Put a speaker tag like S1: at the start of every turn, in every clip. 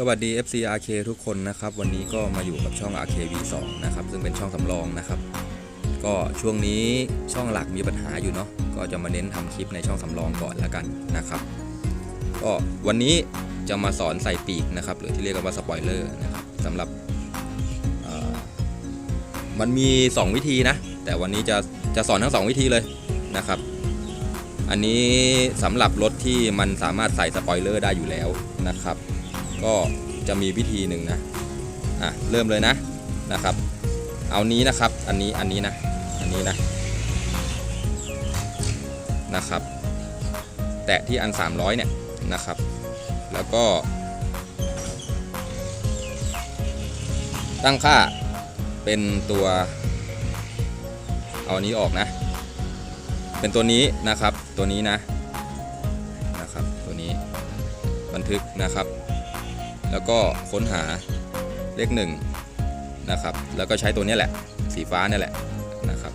S1: สวัสดี FC RK ทุกคนนะครับ วันนี้ก็มาอยู่กับช่อง RK V2 นะครับ ซึ่งเป็นช่องสำรองนะครับ ก็ช่วงนี้ช่องหลักมีปัญหาอยู่เนาะก็จะมาเน้นทำคลิปในช่องสำรองก่อนแล้วกันนะครับ ก็วันนี้จะมาสอนใส่ปีกนะครับ หรือที่เรียกกันว่าสปอยเลอร์นะครับสำหรับมันมี 2 วิธีนะ แต่วันนี้จะจะสอนทั้ง 2 วิธีเลยนะครับ อันนี้สำหรับรถที่มันสามารถใส่สปอยเลอร์ได้อยู่แล้วนะครับ ก็จะมีวิธีหนึ่งนะอะเริ่มเลยนะนะครับ เอานี้นะครับอันนี้อันนี้นะอันนี้นะนะครับ แตะที่อัน 300เนี่ยนะครับ แล้วก็ ตั้งค่าเป็นตัวเอาอันนี้ออกนะ เป็นตัวนี้นะครับตัวนี้นะนะครับตัวนี้บันทึกนะครับ แล้วก็ค้นหาเลขหนึ่งนะครับ แล้วก็ใช้ตัวนี้แหละ สีฟ้านี่แหละนะครับ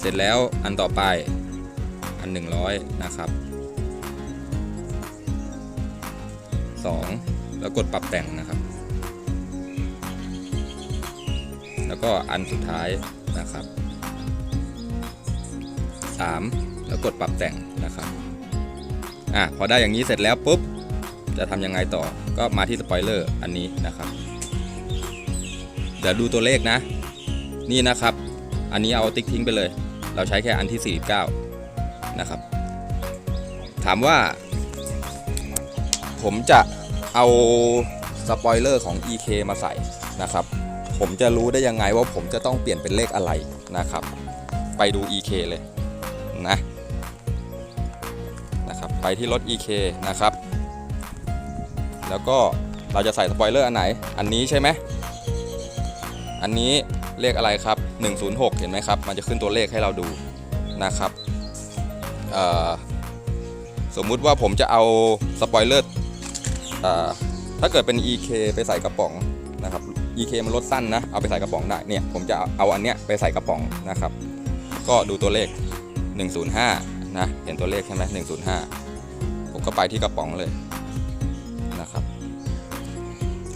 S1: เสร็จแล้วอันต่อไปอัน 100 นะครับ 2 แล้วกดปรับแต่งนะครับ แล้วก็อันสุดท้ายนะครับ 3 แล้วกดปรับแต่งนะครับ อะพอได้อย่างนี้เสร็จแล้วปุ๊บจะทำยังไงต่อก็มาที่สปอยเลอร์อันนี้นะครับเดี๋ยวดูตัวเลขนะ นี่นะครับ อันนี้เอาติ๊กทิ้งไปเลย เราใช้แค่อันที่ 49 นะครับ ถามว่า ผมจะเอาสปอยเลอร์ของ EK มาใส่นะครับ ผมจะรู้ได้ยังไงว่าผมจะต้องเปลี่ยนเป็นเลขอะไรนะครับ ไปดู EK เลยนะ นะครับไปที่รถ EK นะครับ แล้วก็เราจะใส่สปอยเลอร์อันไหน อันนี้ใช่ไหมอันนี้เลขอะไรครับ 106 เห็นไหมครับ มันจะขึ้นตัวเลขให้เราดูนะครับสมมุติว่าผมจะเอาสปอยเลอร์ถ้าเกิดเป็น EK ไปใส่กระป๋องนะครับ EK มันลดสั้นนะ เอาไปใส่กระป๋องได้เนี่ยผมจะเอาอันเนี้ยไปใส่กระป๋องนะครับ ก็ดูตัวเลข 105 นะเห็นตัวเลขใช่ไหม105ผมก็ไปที่กระป๋องเลยนะครับ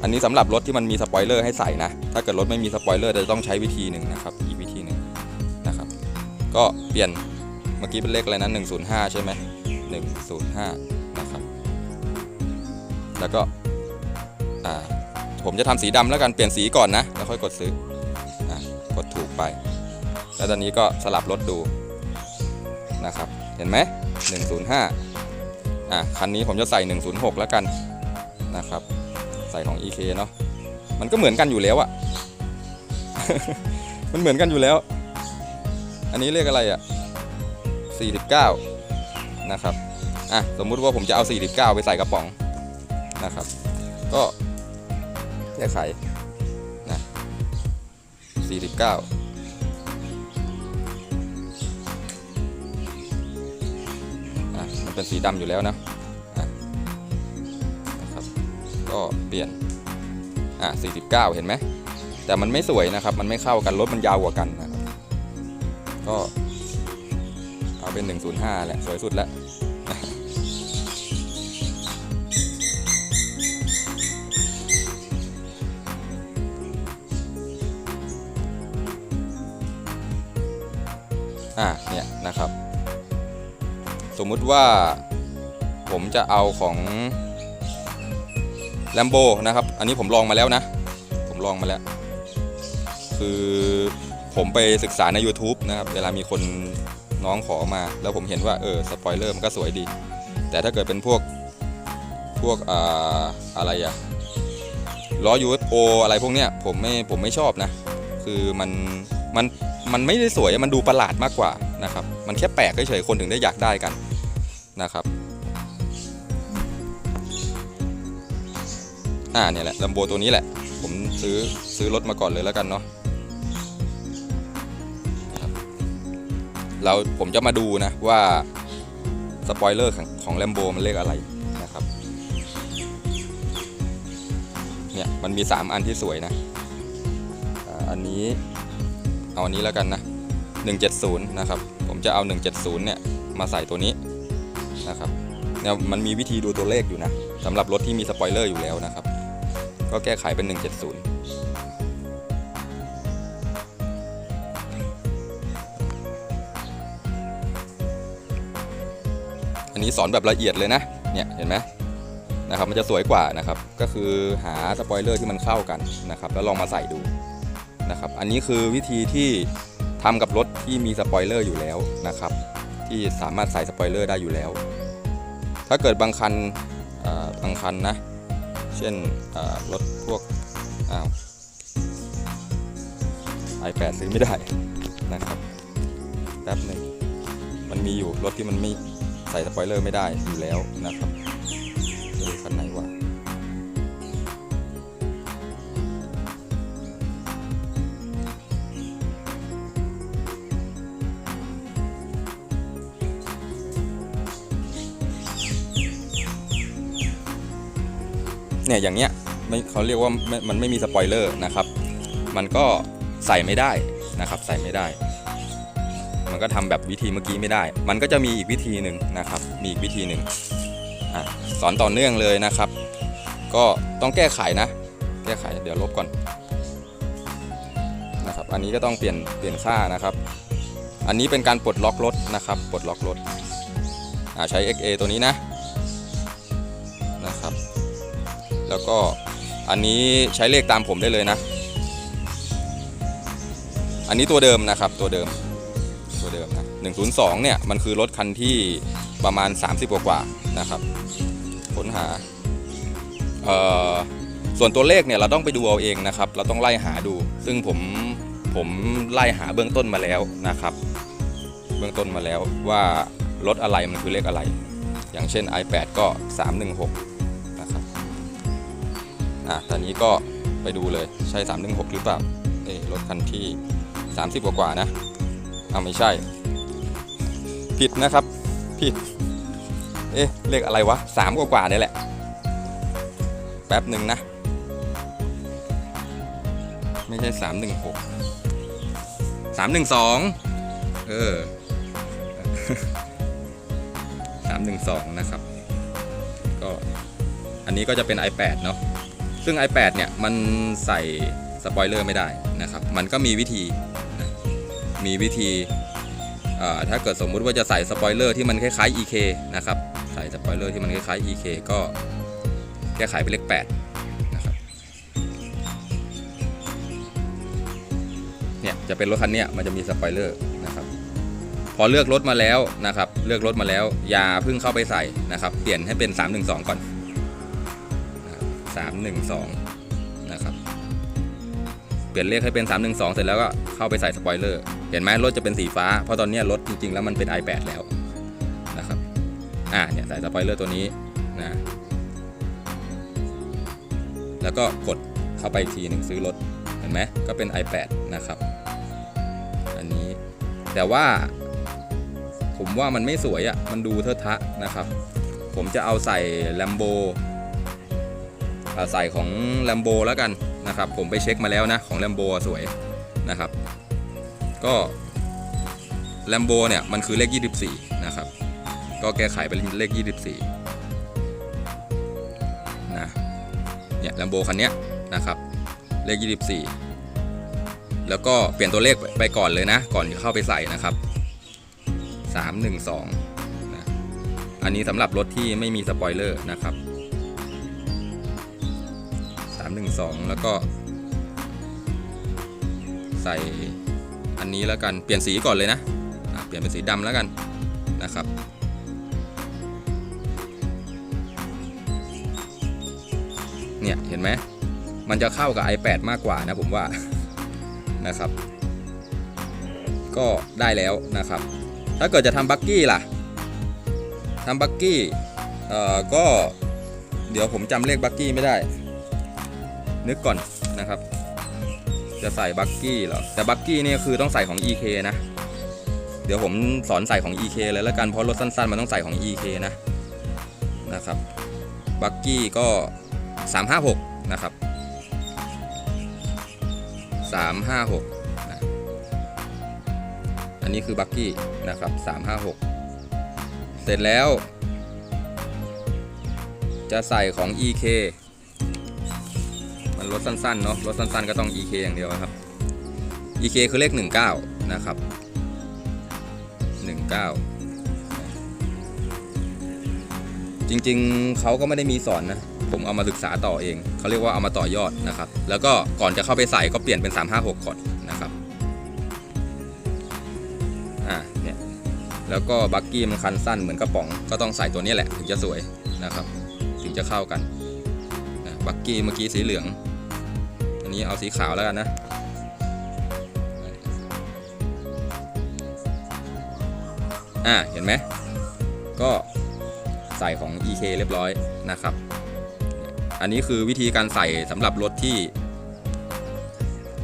S1: อันนี้สำหรับรถที่มันมีสปอยเลอร์ให้ใส่นะ ถ้าเกิดรถไม่มีสปอยเลอร์จะต้องใช้วิธีหนึ่งนะครับ อีกวิธีหนึ่งนะครับ ก็เปลี่ยนเมื่อกี้เป็นเลขอะไรนะ105ใช่ไหม105นย์ห้านะครับ แล้วก็อ่าผมจะทำสีดำแล้วกันเปลี่ยนสีก่อนนะ แล้วค่อยกดซื้ออกดถูกไป แล้วตอนนี้ก็สลับรถดูนะครับ ห็นไหม105อะคันนี้ผมจะใส่ 106 แล้วกันนะครับ ใส่ของ EK เนาะมันก็เหมือนกันอยู่แล้วอะมันเหมือนกันอยู่แล้ว อันนี้เรียกอะไรอะ49 นะครับอะสมมุติว่าผมจะเอา 49 ไปใส่กระป๋องนะครับ ก็แก้ไขนะ49 มันเป็นสีดำอยู่แล้วนะนะครับก็เปลี่ยนอะ49 เห็นไหมแต่มันไม่สวยนะครับ มันไม่เข้ากันรถมันยาวกว่ากันนะครับก็เอาเป็น 105 แหละ สวยสุดแล้วอะเนี่ยนะครับ มมุติว่าผมจะเอาของ l ลมโบนะครับ อันนี้ผมลองมาแล้วนะ ผมลองมาแล้ว คือผมไปศึกษาใน YouTube นะครับ เวลามีคนน้องขอมา แล้วผมเห็นว่า เออ สปอยเลอร์มันก็สวยดี แต่ถ้าเกิดเป็นพวก พวกอ่าอะไรอะล้อ UFO อะไรพวกเนี้ย ผมไม่ ผมไม่ชอบนะ คือมัน มัน มันไม่ได้สวย มันดูประหลาดมากกว่านะครับ มันแค่แปลกเฉยๆ คนถึงได้อยากได้กัน นะครับอ่าเนี่ยแหละลัมโบตัวนี้แหละ ผมซื้อซื้อรถมาก่อนเลยแล้วกันเนาะเราผมจะมาดูนะว่าสปอยเลอร์ของของแลมโบมันเลขอะไรนะครับเนี่ยมันมี 3 อันที่สวยนะอันนี้เอาอันนี้แล้วกันนะ 170 นะครับ ผมจะเอา 170 เนี่ย มาใส่ตัวนี้ นะครับเนี่ยมันมีวิธีดูตัวเลขอยู่นะสำหรับรถที่มีสปอยเลอร์อยู่แล้วนะครับ ก็แก้ไขเป็น 170อันนี้สอนแบบละเอียดเลยนะ เนี่ยเห็นไหมนะครับมันจะสวยกว่านะครับ ก็คือหาสปอยเลอร์ที่มันเข้ากันนะครับ แล้วลองมาใส่ดูนะครับ อันนี้คือวิธีที่ทำกับรถที่มีสปอยเลอร์อยู่แล้วนะครับ ที่สามารถใส่สปอยเลอร์ได้อยู่แล้ว ถ้าเกิดบางคันบางคันนะ เช่นรถพวกอ้าว i8 ซื้อไม่ได้นะครับแป๊บหนึ่งมันมีอยู่รถที่มันไม่ใส่สปอยเลอร์ไม่ได้อยู่แล้วนะครับ เนี่ยอย่างเงี้ยไม่เขาเรียกว่ามันไม่มีสปอยเลอร์นะครับ มันก็ใส่ไม่ได้นะครับ ใส่ไม่ได้ มันก็ทำแบบวิธีเมื่อกี้ไม่ได้ มันก็จะมีอีกวิธีหนึ่งนะครับ มีอีกวิธีหนึ่งอสอนต่อเนื่องเลยนะครับ ก็ต้องแก้ไขนะ แก้ไขเดี๋ยวลบก่อนนะครับ อันนี้ก็ต้องเปลี่ยนเปลี่ยนค่านะครับ อันนี้เป็นการปลดล็อกรถนะครับ ปลดล็อกรถใช้ XA ตัวนี้นะนะครับ แล้วก็อันนี้ใช้เลขตามผมได้เลยนะ อันนี้ตัวเดิมนะครับตัวเดิมตัวเดิมนะ102 เนี่ย มันคือรถคันที่ประมาณ 30 กว่ากว่าๆนะครับค้นหาเอ่อส่วนตัวเลขเนี่ยเราต้องไปดูเอาเองนะครับ เราต้องไล่หาดู ซึ่งผมผมไล่หาเบื้องต้นมาแล้วนะครับ เบื้องต้นมาแล้วว่ารถอะไรมันคือเลขอะไร อย่างเช่น i8 ก็ 316นะครับ อะตอนนี้ก็ไปดูเลยใช่ 316 หรือเปล่าเอ้รถคันที่ 30 กว่ากว่านะอ้าไม่ใช่ ผิดนะครับ ผิด เอ๊ะเลขอะไรวะ 3 กว่ากว่านี่แหละ แป๊บหนึ่งนะ ไม่ใช่ 316 312 เออ 312 นะครับ ก็อันนี้ก็จะเป็น i8 เนาะ ซึ่ง i8 เนี่ยมันใส่สปอยเลอร์ไม่ได้นะครับ มันก็มีวิธีมีวิธีถ้าเกิดสมมุติว่าจะใส่สปอยเลอร์ที่มันคล้ายๆ EK นะครับ ใส่สปอยเลอร์ที่มันคล้ายๆ EK ก็แก้ไขเป็นเลข8นะครับ เนี่ยจะเป็นรถคันเนี้ยมันจะมีสปอยเลอร์นะครับ พอเลือกรถมาแล้วนะครับ เลือกรถมาแล้วอย่าเพิ่งเข้าไปใส่นะครับ เปลี่ยนให้เป็น 312 ก่อน 312 นะครับ เปลี่ยนเลขให้เป็น 312 เสร็จแล้วก็เข้าไปใส่สปอยเลอร์ เห็นไหมรถจะเป็นสีฟ้า เพราะตอนนี้รถจริงๆ แล้วมันเป็น i8 แล้วนะครับ อ่าเนี่ยใส่สปอยเลอร์ตัวนี้นะ แล้วก็กดเข้าไปทีหนึ่งซื้อรถ เห็นไหมก็เป็น i8 นะครับ อันนี้ แต่ว่าผมว่ามันไม่สวยอะ่ะ มันดูเทอะทะนะครับ ผมจะเอาใส่แลมโบอ่าใส่ของ Lambo แล้วกันนะครับ ผมไปเช็คมาแล้วนะของ Lambo อะสวยนะครับ ก็ Lambo เนี่ยมันคือเลข 24 นะครับ ก็แก้ไขเป็นเลข 24 นะเนี่ย Lambo คันเนี้ยนะครับ เลข 24 แล้วก็เปลี่ยนตัวเลขไปก่อนเลยนะ ก่อนจะเข้าไปใส่นะครับ 312นะอันนี้สำหรับรถที่ไม่มีสปอยเลอร์นะครับ 312แล้วก็ ใส่อันนี้แล้วกันเปลี่ยนสีก่อนเลยนะอะเปลี่ยนเป็นสีดำแล้วกันนะครับเนี่ยเห็นไหมมันจะเข้ากับ iPad มากกว่านะผมว่านะครับ ก็ได้แล้วนะครับ ถ้าเกิดจะทำบักกี้ล่ะทำบักกี้เอ่อก็เดี๋ยวผมจำเลขบักกี้ไม่ได้ นึกก่อนนะครับ จะใส่บักกี้เหรอ แต่บักกี้เนี่ยคือต้องใส่ของ EK นะ เดี๋ยวผมสอนใส่ของ EK เลยแล้วกัน เพราะรถสั้นๆ มันต้องใส่ของ EK นะนะครับ บักกี้ก็ 356 นะครับ 356นะอันนี้คือบักกี้นะครับ 356 เสร็จแล้ว จะใส่ของ EK มันรถสั้นๆเนาะรถสั้นๆก็ต้อง EK อย่างเดียวครับ EK คือเลข 19 นะครับ 19 จริงๆเขาก็ไม่ได้มีสอนนะ ผมเอามาศึกษาต่อเอง เขาเรียกว่าเอามาต่อยอดนะครับ แล้วก็ก่อนจะเข้าไปใส่ก็เปลี่ยนเป็น 356 ก่อนนะครับอ่าเนี่ยแล้วก็บักกี้มันคันสั้นเหมือนกระป๋องก็ต้องใส่ตัวนี้แหละถึงจะสวยนะครับ ถึงจะเข้ากันบักกี้เมื่อกี้สีเหลือง นี้เอาสีขาวแล้วกันนะอ่าเห็นไหมก็ใส่ของ EK เรียบร้อยนะครับ อันนี้คือวิธีการใส่สำหรับรถที่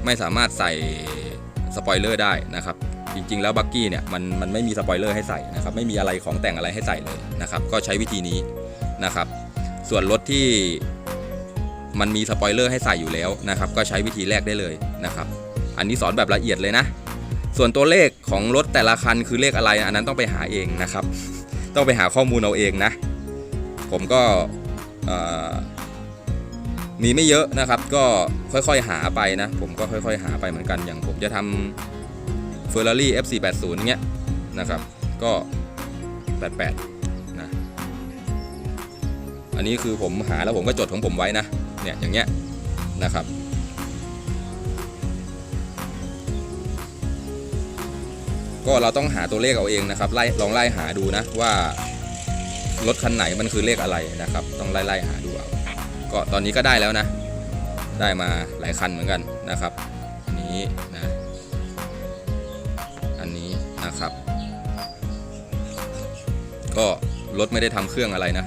S1: ไม่สามารถใส่สปอยเลอร์ได้นะครับ จริง ๆ แล้วบักกี้เนี่ยมันมันไม่มีสปอยเลอร์ให้ใส่นะครับ ไม่มีอะไรของแต่งอะไรให้ใส่เลยนะครับ ก็ใช้วิธีนี้นะครับ ส่วนรถที่ มันมีสปอยเลอร์ให้ใส่อยู่แล้วนะครับก็ใช้วิธีแรกได้เลยนะครับอันนี้สอนแบบละเอียดเลยนะ ส่วนตัวเลขของรถแต่ละคันคือเลขอะไรอันนั้นต้องไปหาเองนะครับ ต้องไปหาข้อมูลเอาเองนะ ผมก็มีไม่เยอะนะครับ ก็ค่อยๆหาไปนะ ผมก็ค่อยๆหาไปเหมือนกันอย่างผมจะทำ Ferrari F480 เงี้ยนะครับ ก็ 88นะอันนี้คือผมหาแล้วผมก็จดของผมไว้นะ เนี่ยอย่างเงี้ยนะครับ ก็เราต้องหาตัวเลขเอาเองนะครับไล่ลองไล่หาดูนะว่ารถคันไหนมันคือเลขอะไรนะครับ ต้องไล่ไล่หาดูเอาก็ตอนนี้ก็ได้แล้วนะ ได้มาหลายคันเหมือนกันนะครับ อันนี้นะอันนี้นะครับ ก็รถไม่ได้ทำเครื่องอะไรนะ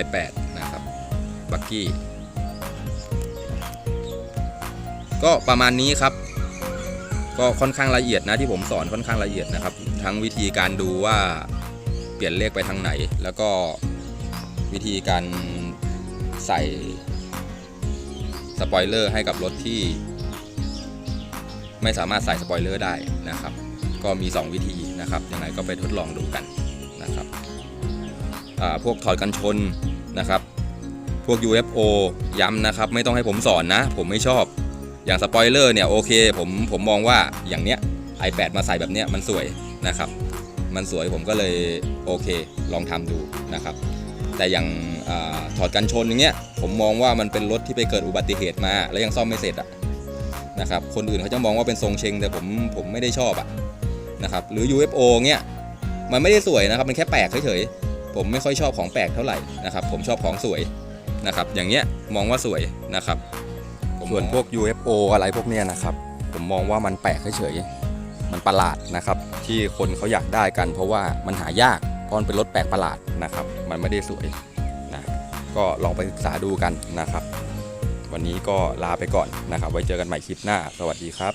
S1: i8 บักกี้ ก็ประมาณนี้ครับ ก็ค่อนข้างละเอียดนะที่ผมสอนค่อนข้างละเอียดนะครับ ทั้งวิธีการดูว่าเปลี่ยนเลขไปทางไหน แล้วก็วิธีการใส่สปอยเลอร์ให้กับรถที่ ไม่สามารถใส่สปอยเลอร์ได้นะครับ ก็มี 2 วิธีนะครับยังไงก็ไปทดลองดูกันนะครับพวกถอดกันชนนะครับ พวก UFO ย้ำนะครับ ไม่ต้องให้ผมสอนนะ ผมไม่ชอบ อย่างสปอยเลอร์เนี่ยโอเค ผมผมมองว่าอย่างเนี้ย i8 มาใส่แบบเนี้ยมันสวยนะครับ มันสวยผมก็เลยโอเค ลองทำดูนะครับ แต่อย่างอถอดกันชนอย่างเงี้ย ผมมองว่ามันเป็นรถที่ไปเกิดอุบัติเหตุมา แล้วยังซ่อมไม่เสร็จอะนะครับ คนอื่นเขาจะมองว่าเป็นทรงเชงแต่ผมผมไม่ได้ชอบอะนะครับหรือ UFO เงี้ยมันไม่ได้สวยนะครับ มันแค่แปลกเฉยๆผมไม่ค่อยชอบของแปลกเท่าไหร่นะครับ ผมชอบของสวย นะครับ อย่างเงี้ยมองว่าสวยนะครับส่วนพวก UFO อะไรพวกเนี้ยนะครับ ผมมองว่ามันแปลกเฉยๆมันประหลาดนะครับ ที่คนเขาอยากได้กัน เพราะว่ามันหายากเพราะมันเป็นรถแปลกประหลาดนะครับ มันไม่ได้สวยนะก็ลองไปศึกษาดูกันนะครับ วันนี้ก็ลาไปก่อนนะครับ ไว้เจอกันใหม่คลิปหน้า สวัสดีครับ